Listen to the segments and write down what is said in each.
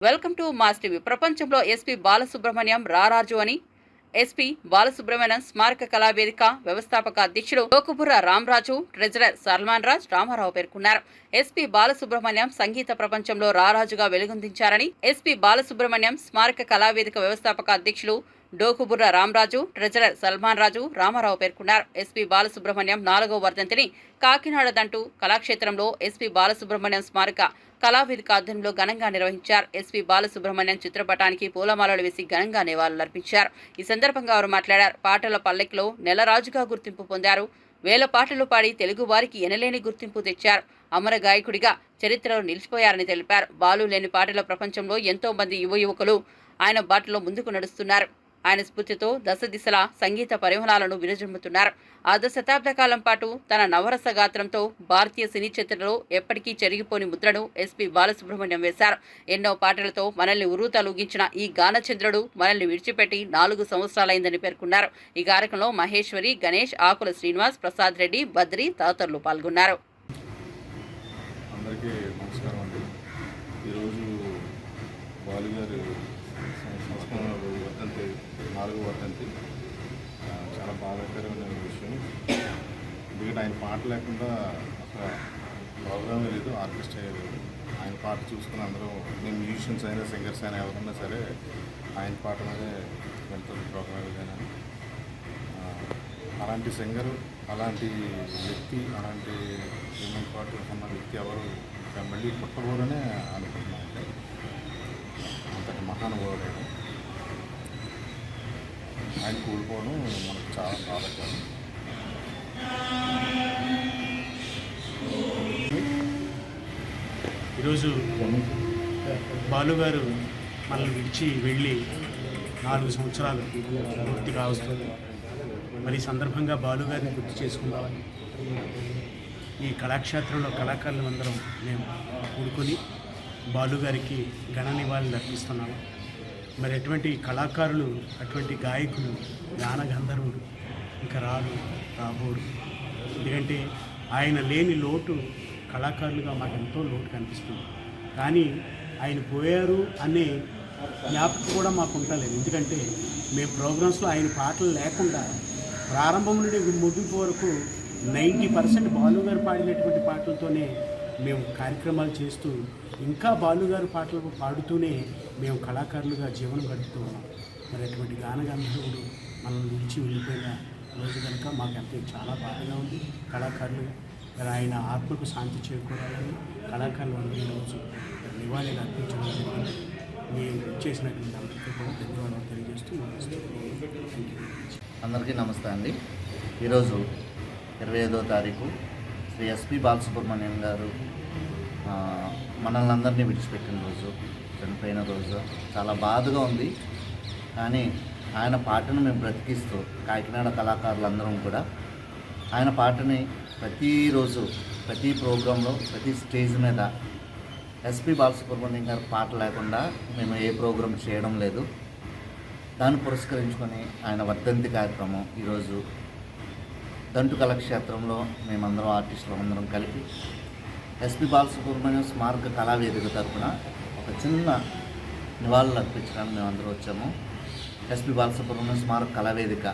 Welcome to mass TV. ప్రపంచంలో SP Balasubrahmanyam రారాజు అని ఎస్పీ బాలసుబ్రహ్మణ్యం స్మారక కళావేదిక వ్యవస్థాపక అధ్యక్షుడు లోకపుర రామరాజు ట్రెజరర్ సల్మాన్ రాజ్ రామారావు పేర్కొన్నారు. ఎస్పీ బాలసుబ్రహ్మణ్యం సంగీత ప్రపంచంలో రారాజుగా వెలుగొందించారని ఎస్పీ బాలసుబ్రహ్మణ్యం స్మారక కళావేదిక వ్యవస్థాపక అధ్యక్షులు డోకుబుర్ర రామరాజు ట్రెజరర్ సల్మాన్ రాజు రామారావు పేర్కొన్నారు. ఎస్పీ బాలసుబ్రహ్మణ్యం నాలుగో వర్ధంతిని కాకినాడ దంటూ కళాక్షేత్రంలో ఎస్పీ బాలసుబ్రహ్మణ్యం స్మారక కళావేదిక ఆధ్వర్యంలో ఘనంగా నిర్వహించారు. ఎస్పీ బాలసుబ్రహ్మణ్యం చిత్రపటానికి పూలమాలలు వేసి ఘనంగా నివాళులర్పించారు. ఈ సందర్భంగా వారు మాట్లాడారు. పాటల పల్లెక్లో నెలరాజుగా గుర్తింపు పొందారు. వేల పాటలు పాడి తెలుగు వారికి ఎనలేని గుర్తింపు తెచ్చారు. అమర గాయకుడిగా చరిత్రలో నిలిచిపోయారని తెలిపారు. బాలు లేని పాటల ప్రపంచంలో ఎంతో మంది యువ యువకులు ఆయన బాటలో ముందుకు నడుస్తున్నారు. ఆయన స్ఫూర్తితో దశ దిశల సంగీత పరిమళాలను విరజిమ్ముతున్నారు. అర్ధ శతాబ్ద కాలం పాటు తన నవరస గాత్రంతో భారతీయ సినీ చిత్రంలో ఎప్పటికీ చెరిగిపోని ముద్రను ఎస్పీ బాలసుబ్రహ్మణ్యం వేశారు. ఎన్నో పాటలతో మనల్ని ఉరుతలుగించిన ఈ గానచంద్రుడు మనల్ని విడిచిపెట్టి నాలుగు సంవత్సరాలైందని పేర్కొన్నారు. ఈ కార్యక్రమంలో మహేశ్వరి గణేష్ ఆకుల శ్రీనివాస్ ప్రసాద్ రెడ్డి బద్రి తదితరులు పాల్గొన్నారు. అందరికీ నమస్కారం అండి. ఈరోజు బాలుగారు సంస్మరణ వర్ధంతి నాలుగో వర్ధంతి చాలా బాధాకరమైన విషయం. ఎందుకంటే ఆయన పాట లేకుండా ఒక ప్రోగ్రామే లేదు ఆర్కెస్ట్రా లేదు. ఆయన పాట చూసుకుని అందరూ మేము మ్యూజిషియన్స్ అయినా సింగర్స్ అయినా ఎవరన్నా సరే ఆయన పాట మీదే వెళ్తుంది ప్రోగ్రామ్ అలాంటి సింగర్ అలాంటి వ్యక్తి అలాంటి హ్యూమన్ పార్ట్ ఉన్న వ్యక్తి ఎవరు మళ్ళీ పుట్టబోరనే అనుకుంటున్నాను. అంతటి మహానుభావుడు ఆయన. ఆయన మనకు చాలా బాధాకరం. ఈరోజు బాలుగారు మనల్ని విడిచి వెళ్ళి నాలుగు సంవత్సరాలు పూర్తి కావస్తుంది. మరి సందర్భంగా బాలుగారిని గుర్తు చేసుకుందామని ఈ కళాక్షేత్రంలో కళాకారులందరం మేము కూడుకొని బాలుగారికి ఘన నివాళులు అర్పిస్తున్నాము మరి అటువంటి కళాకారులు అటువంటి గాయకులు గాన గంధర్వుడు ఇంకా రాడు రాబోడు. ఎందుకంటే ఆయన లేని లోటు కళాకారులుగా మాకు ఎంతో లోటు కనిపిస్తుంది. కానీ ఆయన పోయారు అనే జ్ఞాపకం కూడా మాకు ఉండలేదు. ఎందుకంటే మేము ప్రోగ్రామ్స్లో ఆయన పాటలు లేకుండా ప్రారంభం నుండి ముగింపు వరకు నైంటీ పర్సెంట్ బాలు గారు పాడినటువంటి పాటలతోనే మేము కార్యక్రమాలు చేస్తూ ఇంకా బాలుగారు పాటలు పాడుతూనే మేము కళాకారులుగా జీవనం గడుపుతూ ఉన్నాం. మరి అటువంటి గానగంధర్వుడు మనల్ని నిలిచి వెళ్ళిపోయిన రోజు కనుక మాకు అంతే చాలా బాధగా ఉంది. కళాకారులుగా మరి ఆయన ఆత్మకు శాంతి చేకూరాలని కళాకారులు అందరి రోజు నివాళులు అర్పించడం జరిగింది మేము చేసినటువంటి అందరికీ కూడా ధన్యవాదాలు తెలియజేస్తూ అందరికీ నమస్తే అండి. ఈరోజు ఇరవై ఐదో తారీఖు శ్రీ ఎస్పి బాలసుబ్రహ్మణ్యం గారు మనల్ని అందరినీ విడిచిపెట్టిన రోజు చనిపోయిన రోజు. చాలా బాధగా ఉంది. కానీ ఆయన పాటను మేము బ్రతికిస్తూ కాకినాడ కళాకారులందరం కూడా ఆయన పాటని ప్రతిరోజు ప్రతి ప్రోగ్రాంలో ప్రతి స్టేజ్ మీద ఎస్పి బాలసుబ్రహ్మణ్యం గారి పాట లేకుండా మేము ఏ ప్రోగ్రాం చేయడం లేదు. దాన్ని పురస్కరించుకొని ఆయన వర్ధంతి కార్యక్రమం ఈరోజు దంటు కళాక్షేత్రంలో మేమందరం ఆర్టిస్టులు అందరం కలిపి ఎస్పి బాలసుబ్రహ్మణ్యం స్మారక కళావేదిక తరఫున ఒక చిన్న నివాళులు అర్పించడానికి మేమందరం వచ్చాము. ఎస్పి బాలసుబ్రహ్మణ్యం స్మారక కళావేదిక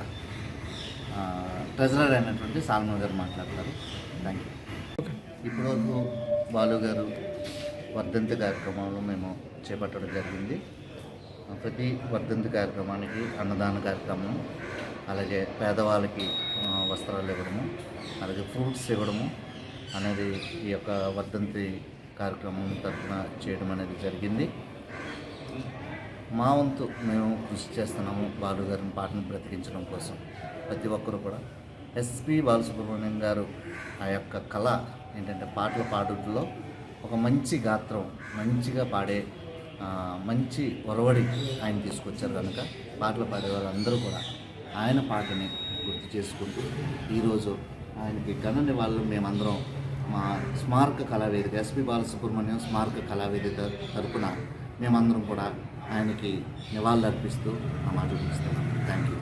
ట్రెజరర్ అయినటువంటి సాల్మన్ గారు మాట్లాడతారు. థ్యాంక్ యూ ఇప్పటివరకు బాలు గారు వర్ధంతి కార్యక్రమంలో మేము చేపట్టడం జరిగింది. ప్రతి వర్ధంతి కార్యక్రమానికి అన్నదాన కార్యక్రమం అలాగే పేదవాళ్ళకి వస్త్రాలు ఇవ్వడము అలాగే ఫ్రూట్స్ ఇవ్వడము అనేది ఈ యొక్క వర్ధంతి కార్యక్రమం తరఫున చేయడం అనేది జరిగింది. మా వంతు మేము కృషి చేస్తున్నాము బాలు గారిని పాటను బ్రతికించడం కోసం. ప్రతి ఒక్కరు కూడా ఎస్పి బాలసుబ్రహ్మణ్యం గారు ఆ యొక్క కళ ఏంటంటే పాటలు పాడుట్లో ఒక మంచి గాత్రం మంచిగా పాడే మంచి ఒరవడి ఆయన తీసుకొచ్చారు కనుక పాటలు పాడే వాళ్ళందరూ కూడా ఆయన పాటని గుర్తు చేసుకుంటూ ఈరోజు ఆయనకి ఘన నివాళులు మేమందరం మా స్మారక కళావేదిక ఎస్పి బాలసుబ్రహ్మణ్యం స్మారక కళావేదిక తరపున మేమందరం కూడా ఆయనకి నివాళులు అర్పిస్తూ మా మాట ఇస్తున్నాం థ్యాంక్ యూ